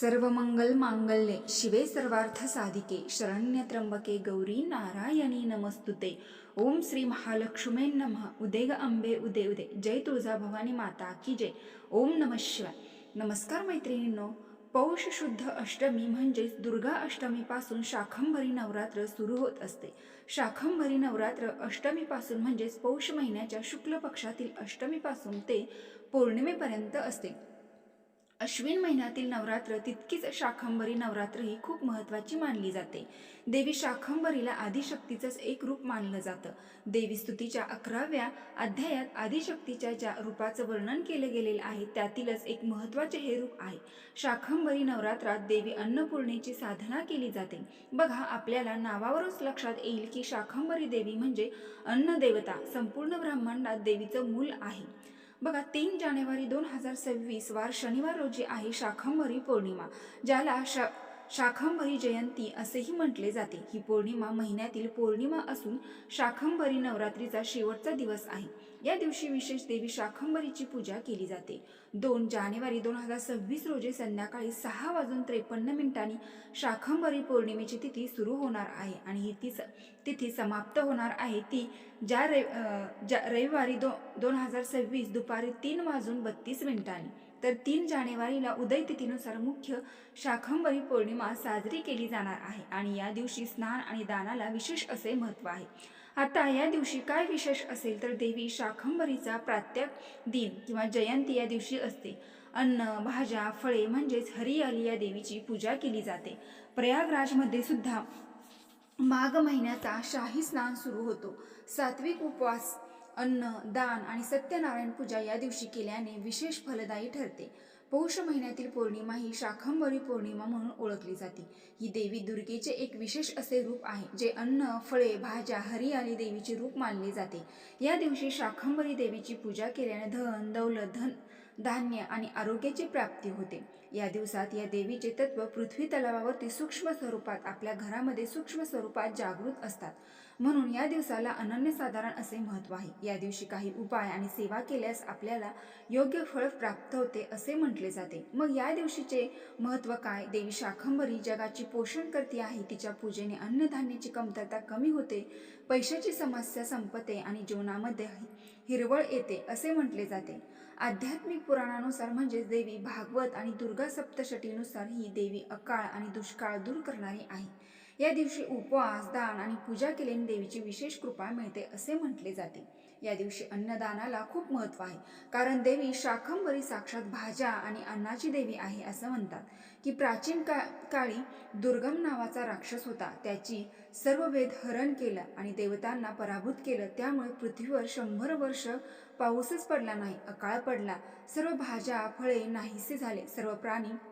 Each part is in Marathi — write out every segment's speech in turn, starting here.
सर्व मंगल मांगल्ये शिवे सर्वार्थ साधिके शरण्य त्र्यंबके गौरी नारायणी नमस्तुते. ओम श्री महालक्ष्मी नमः. उदे ग अंबे उदे उदे. जय तुळजा भवानी माता की जय. ओम नम शिवाय. नमस्कार मैत्रिणींनो. पौष शुद्ध अष्टमी म्हणजेच दुर्गा अष्टमीपासून शाखंभरी नवरात्र सुरू होत असते. शाखंभरी नवरात्र अष्टमीपासून म्हणजेच पौष महिन्याच्या शुक्ल पक्षातील अष्टमीपासून ते पौर्णिमेपर्यंत असते. अश्विन महिन्यातील नवरात्र तितकीच शाखंबरी नवरात्र ही खूप महत्त्वाची मानली जाते. देवी शाखंबरीला आदिशक्तीचंच एक रूप मानलं जातं. देवी स्तुतीच्या अकराव्या अध्यायात आदिशक्तीच्या ज्या रूपाचं वर्णन केलं गेलेलं आहे त्यातीलच एक महत्त्वाचे हे रूप आहे. शाखंबरी नवरात्रात देवी अन्नपूर्णेची साधना केली जाते. बघा आपल्याला नावावरच लक्षात येईल की शाखंबरी देवी म्हणजे अन्नदेवता संपूर्ण ब्रह्मांडात देवीचं मूल आहे. बघा तीन जानेवारी दोन हजार सव्वीस वार शनिवार रोजी आहे शाखंभरी पौर्णिमा ज्याला शा शाखंभरी जयंती असेही म्हटले जाते. ही पौर्णिमा महिन्यातील पौर्णिमा असून शाखंभरी नवरात्रीचा शेवटचा दिवस आहे. या दिवशी विशेष देवी शाखंभरीची पूजा केली जाते. दोन जानेवारी दोन हजार सव्वीस रोजी संध्याकाळी सहा वाजून त्रेपन्न मिनिटांनी शाखंभरी पौर्णिमेची तिथी सुरू होणार आहे आणि ही ती तिथी समाप्त होणार आहे. ती ज्या रवि ज्या रविवारी दो दोन हजार सव्वीस दुपारी तीन वाजून बत्तीस मिनिटांनी. तर तीन जानेवारीला उदय तिथीनुसार मुख्य शाखंबरी पौर्णिमा साजरी केली जाणार आहे आणि या दिवशी स्नान आणि दानाला विशेष असे महत्त्व आहे. आता या दिवशी काय विशेष असेल तर देवी शाखंबरीचा प्रात्यक दिन किंवा जयंती या दिवशी असते. अन्न भाज्या फळे म्हणजेच हरियाली या देवीची पूजा केली जाते. प्रयागराजमध्ये सुद्धा माघ महिन्याचा शाही स्नान सुरू होतो. सात्विक उपवास अन्न दान आणि सत्यनारायण पूजा या दिवशी केल्याने विशेष फलदायी ठरते. पौष महिन्यातील पौर्णिमा ही शाखंभरी पौर्णिमा म्हणून ओळखली जाते. ही देवी दुर्गेचे एक विशेष असे रूप आहे जे अन्न फळे भाज्या हरियाली देवीचे रूप मानले जाते. या दिवशी शाखंभरी देवीची पूजा केल्याने धन दौलत धन धान्य आणि आरोग्याची प्राप्ती होते. या दिवसात या देवीचे तत्व पृथ्वी तलावावरती सूक्ष्म स्वरूपात आपल्या घरामध्ये सूक्ष्म स्वरूपात जागृत असतात. म्हणून या दिवसाला अनन्यसाधारण असे महत्त्व आहे. या दिवशी काही उपाय आणि सेवा केल्यास आपल्याला योग्य फळ प्राप्त होते असे म्हटले जाते. मग या दिवशीचे महत्त्व काय? देवी शाखंभरी जगाची पोषण करते आहे. तिच्या पूजेने अन्नधान्याची कमतरता कमी होते. पैशाची समस्या संपते आणि जीवनामध्ये हिरवळ येते असे म्हटले जाते. आध्यात्मिक पुराणानुसार म्हणजेच देवी भागवत आणि दुर्गा सप्तशतीनुसार ही देवी अकाळ आणि दुष्काळ दूर करणारी आहे. या दिवशी उपवास दान आणि पूजा केल्याने देवीची विशेष कृपा मिळते असे म्हटले जाते. या दिवशी अन्नदानाला खूप महत्त्व आहे. कारण देवी शाखंभरी साक्षात भाज्या आणि अन्नाची देवी आहे असं म्हणतात. की प्राचीन का काळी दुर्गम नावाचा राक्षस होता. त्याची सर्व वेद हरण केलं आणि देवतांना पराभूत केलं. त्यामुळे पृथ्वीवर शंभर वर्ष पाऊसच पडला नाही अकाळ पडला. सर्व भाज्या फळे नाहीसे झाले. सर्व प्राणी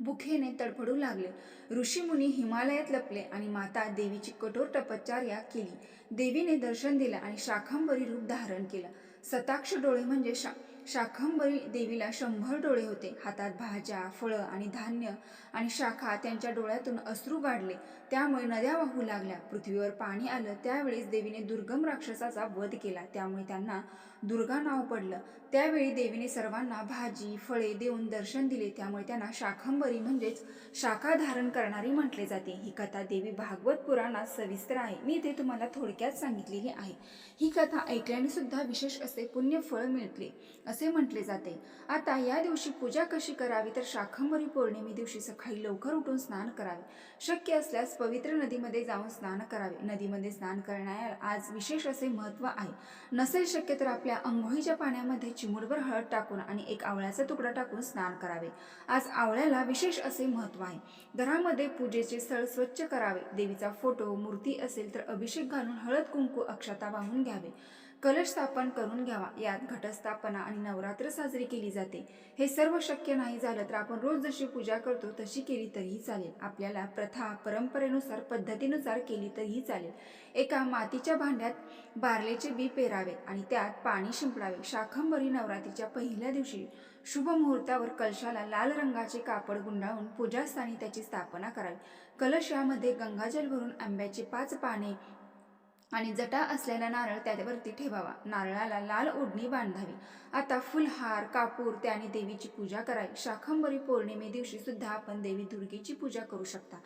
भुखेने तडफडू लागले. ऋषीमुनी हिमालयात लपले आणि माता देवीची कठोर तपश्चर्या केली. देवीने दर्शन दिलं आणि शाखंभरी रूप धारण केलं. सताक्ष डोळे म्हणजे शा शाखंभरी देवीला शंभर डोळे होते. हातात भाज्या फळं आणि धान्य आणि शाखा त्यांच्या डोळ्यातून अश्रू गाडले. त्यामुळे नद्या वाहू लागल्या. पृथ्वीवर पाणी आलं. त्यावेळेस देवीने दुर्गम राक्षसाचा वध केला. त्यामुळे त्यांना दुर्गा नाव पडलं. त्यावेळी देवीने सर्वांना भाजी फळे देऊन दर्शन दिले. त्यामुळे त्यांना शाखंभरी म्हणजेच शाखा धारण करणारी म्हटले जाते. ही कथा देवी भागवत पुराणात सविस्तर आहे. मी ते तुम्हाला थोडक्यात सांगितलेली आहे. ही कथा ऐकल्याने सुद्धा विशेष असे पुण्य फळ मिळते असे म्हटले जाते. आता या दिवशी पूजा कशी करावी तर शाखंभरी पौर्णिमे दिवशी सकाळी लवकर उठून स्नान करावे. शक्य असल्यास पवित्र नदीमध्ये जाऊन स्नान करावे. नदीमध्ये स्नान करण्याला आज विशेष असे महत्त्व आहे. नसेल शक्य तर आपल्या अंघोळीच्या पाण्यामध्ये चिमुडभर हळद टाकून आणि एक आवळ्याचा तुकडा टाकून स्नान करावे. आज आवळ्याला विशेष असे महत्त्व आहे. घरामध्ये पूजेचे स्थळ स्वच्छ करावे. देवीचा फोटो मूर्ती असेल तर अभिषेक घालून हळद कुंकू अक्षता वाहून घ्यावे. कलश स्थापन करून घ्यावा. यात घटस्थापना आणि नवरात्र साजरी केली जाते. हे सर्व शक्य नाही झालं तर आपण रोज जशी पूजा करतो तशी केली तरीही चालेल. आपल्याला प्रथा परंपरेनुसार पद्धतीनुसार केली तरीही चालेल. एका मातीच्या भांड्यात बारलेचे बी पेरावे आणि त्यात पाणी शिंपडावे. शाखंभरी नवरात्रीच्या पहिल्या दिवशी शुभ मुहूर्तावर कलशाला लाल रंगाचे कापड गुंडाळून पूजास्थानी त्याची स्थापना करावी. कलश यामध्ये गंगाजल भरून आंब्याचे पाच पाने आणि जटा असलेला नारळ त्यावरती ठेवावा. नारळाला लाल ओढणी बांधावी. आता फुलहार कापूर त्याने देवीची पूजा करावी. शाखंबरी पौर्णिमे दिवशी सुद्धा आपण देवी दुर्गेची पूजा करू शकता.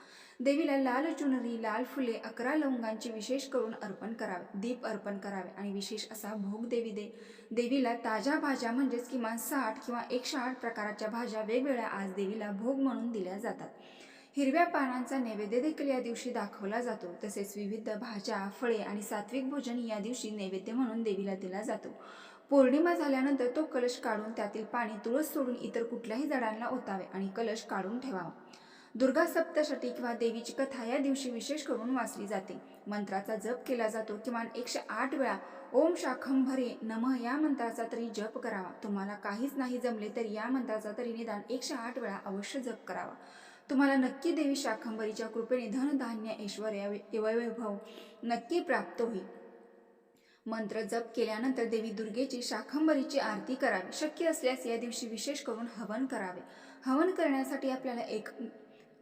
देवीला लाल चुनरी लाल फुले अकरा लवंगांची विशेष करून अर्पण करावे. दीप अर्पण करावे आणि विशेष असा भोग देवी दे. देवीला ताज्या भाज्या म्हणजेच किमान साठ किंवा एकशे आठ प्रकारच्या भाज्या वेगवेगळ्या आज देवीला भोग म्हणून दिल्या जातात. हिरव्या पानांचा नैवेद्य देखील या दिवशी दाखवला जातो. तसेच विविध भाज्या फळे आणि सात्विक भोजन या दिवशी नैवेद्य म्हणून देवीला दिला जातो. पौर्णिमा झाल्यानंतर तो कलश काढून त्यातील पाणी तुळस सोडून इतर कुठल्याही झाडांना ओतावे आणि कलश काढून ठेवावा. दुर्गा सप्तशती किंवा देवीची कथा या दिवशी विशेष करून वाचली जाते. मंत्राचा जप केला जातो किमान एकशे आठ वेळा. ओम शाखंभरे नम या मंत्राचा तरी जप करावा. तुम्हाला काहीच नाही जमले तरी या मंत्राचा तरी निदान एकशे आठ वेळा अवश्य जप करावा. तुम्हाला नक्की देवी शाखंबरीच्या कृपेने धनधान्य ऐश्वर वैभव नक्की प्राप्त होईल. मंत्र जप केल्यानंतर देवी दुर्गेची शाखंबरीची आरती करावी. शक्य असल्यास या दिवशी विशेष करून हवन करावे. हवन करण्यासाठी आपल्याला एक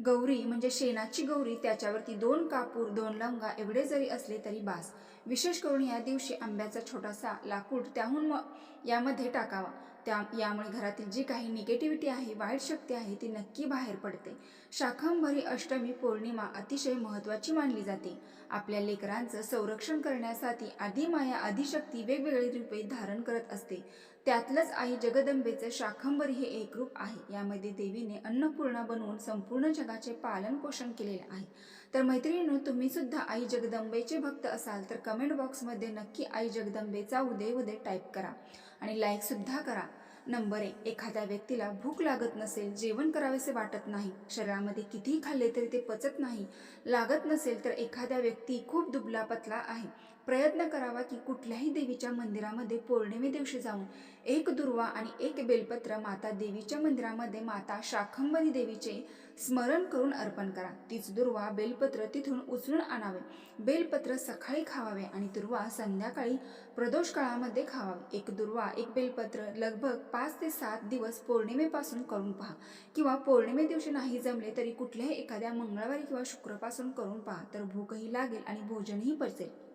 गौरी म्हणजे शेणाची गौरी त्याच्यावरती दोन कापूर दोन लंगा एवढे जरी असले तरी बास. विशेष करून या दिवशी आंब्याचा छोटासा लाकूड त्याहून म यामध्ये टाकावा. त्या यामुळे घरातील जी काही निगेटिव्हिटी आहे वाईट शक्ती आहे ती नक्की बाहेर पडते. शाखंभरी अष्टमी पौर्णिमा अतिशय महत्त्वाची मानली जाते. आपल्या लेकरांचं संरक्षण करण्यासाठी आदिमाया आदिशक्ती वेगवेगळी रूपे धारण करत असते. त्यातलंच आई जगदंबेचं शाखंभरी हे एक रूप आहे. यामध्ये देवीने अन्नपूर्णा बनवून संपूर्ण जगाचे पालन पोषण केलेले आहे. तर मैत्रिणींनो तुम्ही सुद्धा आई जगदंबेचे भक्त असाल तर कमेंट बॉक्समध्ये नक्की आई जगदंबेचा उदय उदय टाईप करा. आणि लाईक सुद्धा करा. नंबर एक एखाद्या व्यक्तीला भूक लागत नसेल जेवण करावेसे वाटत नाही शरीरामध्ये कितीही खाल्ले तरी ते पचत नाही लागत नसेल तर एखाद्या व्यक्ती खूप दुबला पतला आहे. प्रयत्न करावा की कुठल्याही देवीच्या मंदिरामध्ये पौर्णिमे दिवशी जाऊन एक दुर्वा आणि एक बेलपत्र माता देवीच्या मंदिरामध्ये माता शाखंबरी देवीचे स्मरण करून अर्पण करा. तीच दुर्वा बेलपत्र तिथून उचलून आणावे. बेलपत्र सकाळी खावावे आणि दुर्वा संध्याकाळी प्रदोष काळामध्ये खावावे. एक दुर्वा एक बेलपत्र लगभग पाच ते सात दिवस पौर्णिमेपासून करून पहा. किंवा पौर्णिमे दिवशी नाही जमले तरी कुठल्याही एखाद्या मंगळवारी किंवा शुक्रपासून करून पहा. तर भूकही लागेल आणि भोजनही पचेल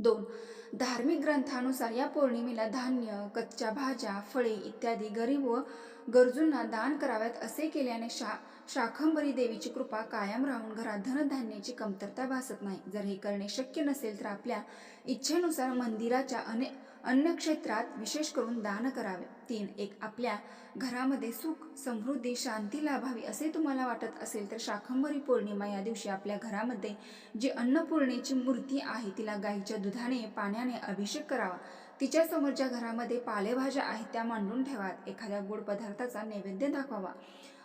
दोन. धार्मिक ग्रंथानुसार या पौर्णिमेला धान्य कच्च्या भाज्या फळे इत्यादी गरीब व गरजूंना दान कराव्यात असे केल्याने शा शाखंबरी देवीची कृपा कायम राहून घरात धनधान्याची कमतरता भासत नाही. जर हे करणे शक्य नसेल तर आपल्या इच्छेनुसार मंदिराच्या अनेक अन्न क्षेत्रात विशेष करून दान करावे. तीन एक आपल्या घरामध्ये सुख समृद्धी शांती लाभावी असे तुम्हाला वाटत असेल तर शाखंबरी पौर्णिमा या दिवशी आपल्या घरामध्ये जी अन्नपूर्णेची मूर्ती आहे तिला गाईच्या दुधाने पाण्याने अभिषेक करावा. तिच्यासमोर ज्या घरामध्ये पालेभाज्या आहेत त्या मांडून ठेवात एखाद्या गोड पदार्थाचा नैवेद्य दाखवावा.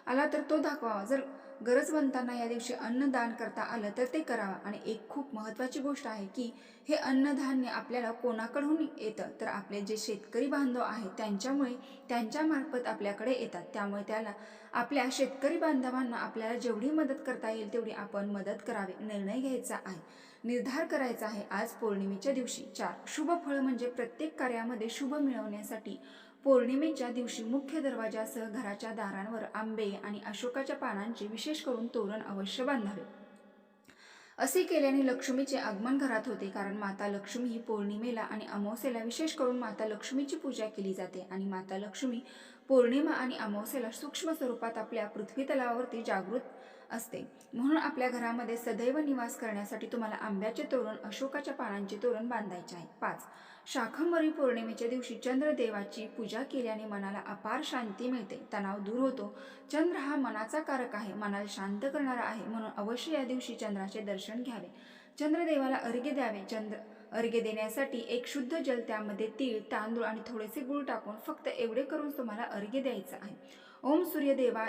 आला तर तो दाखवावा. जर गरजवंतांना या दिवशी अन्नदान करता आलं तर ते करावं. आणि एक खूप महत्त्वाची गोष्ट आहे की हे अन्नधान्य आपल्याला कोणाकडून येतं? तर आपले जे शेतकरी बांधव आहेत त्यांच्यामुळे त्यांच्यामार्फत आपल्याकडे येतात. त्यामुळे त्याला आपल्या शेतकरी बांधवांना आपल्याला जेवढी मदत करता येईल तेवढी आपण मदत करावी. निर्णय घ्यायचा आहे. निर्धार करायचा आहे आज पौर्णिमेच्या दिवशी. चार शुभ फळ म्हणजे प्रत्येक कार्यामध्ये शुभ मिळवण्यासाठी पौर्णिमेच्या दिवशी मुख्य दरवाजासह घराच्या दारांवर आंबे आणि अशोकाच्या पानांचे विशेष करून तोरण अवश्य बांधावे. असे केल्याने लक्ष्मीचे आगमन घरात होते कारण माता लक्ष्मी ही पौर्णिमेला आणि अमावस्येला विशेष करून माता लक्ष्मीची पूजा केली जाते आणि माता लक्ष्मी पौर्णिमा आणि अमावस्येला सूक्ष्म स्वरूपात आपल्या पृथ्वी तलावावरती जागृत असते. म्हणून आपल्या घरामध्ये सदैव निवास करण्यासाठी तुम्हाला आंब्याचे तोरण अशोकाच्या पानांचे तोरण बांधायचे आहे. पाच. शाखंभरी पौर्णिमेच्या दिवशी चंद्रदेवाची पूजा केल्याने मनाला अपार शांती मिळते. तणाव दूर होतो. चंद्र हा मनाचा कारक आहे. मनाला शांत करणारा आहे म्हणून अवश्य या दिवशी चंद्राचे दर्शन घ्यावे. चंद्रदेवाला अर्घ्य द्यावे. चंद्र अर्घ्य देण्यासाठी एक शुद्ध जल त्यामध्ये तीळ तांदूळ आणि थोडेसे गुळ टाकून फक्त एवढे करून तुम्हाला अर्घ्य द्यायचं आहे. ओम सूर्यदेवा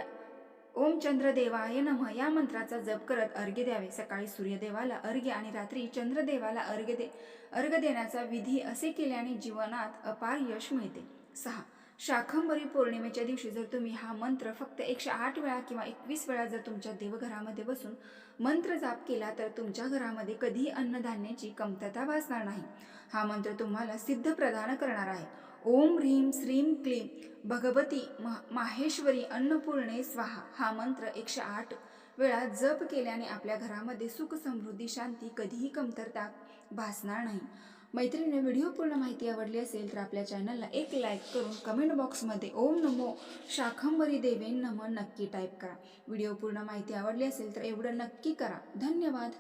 ओम चंद्रदेवाय नमः. या मंत्राचा जप करत अर्घ्य द्यावे. सकाळी सूर्यदेवाला अर्घ्य आणि रात्री चंद्रदेवाला अर्घ्य दे अर्घ्य देण्याचा विधी असे केल्याने जीवनात अपार यश मिळते. सहा. शाखंबरी पौर्णिमेच्या दिवशी जर तुम्ही हा मंत्र फक्त एकशे आठ वेळा किंवा एकवीस वेळा जर तुमच्या देवघरामध्ये बसून मंत्र जाप केला तर तुमच्या घरामध्ये कधीही अन्नधान्याची कमतरता भासणार नाही. हा मंत्र तुम्हाला सिद्ध प्रदान करणार आहे. ओम ह्रीं श्रीं क्लीं. भगवती माहेश्वरी अन्नपूर्णे स्वाहा. हा मंत्र एकशे आठ वेळा जप केल्याने आपल्या घरामध्ये सुख समृद्धी शांती कधीही कमतरता भासणार नाही. मैत्रिणी व्हिडिओ पूर्ण माहिती आवडली असेल तर आपल्या चॅनलला एक लाईक करून कमेंट बॉक्समध्ये ओम नमो शाखंबरी देवे नम नक्की टाईप करा. व्हिडिओ पूर्ण माहिती आवडली असेल तर एवढं नक्की करा. धन्यवाद.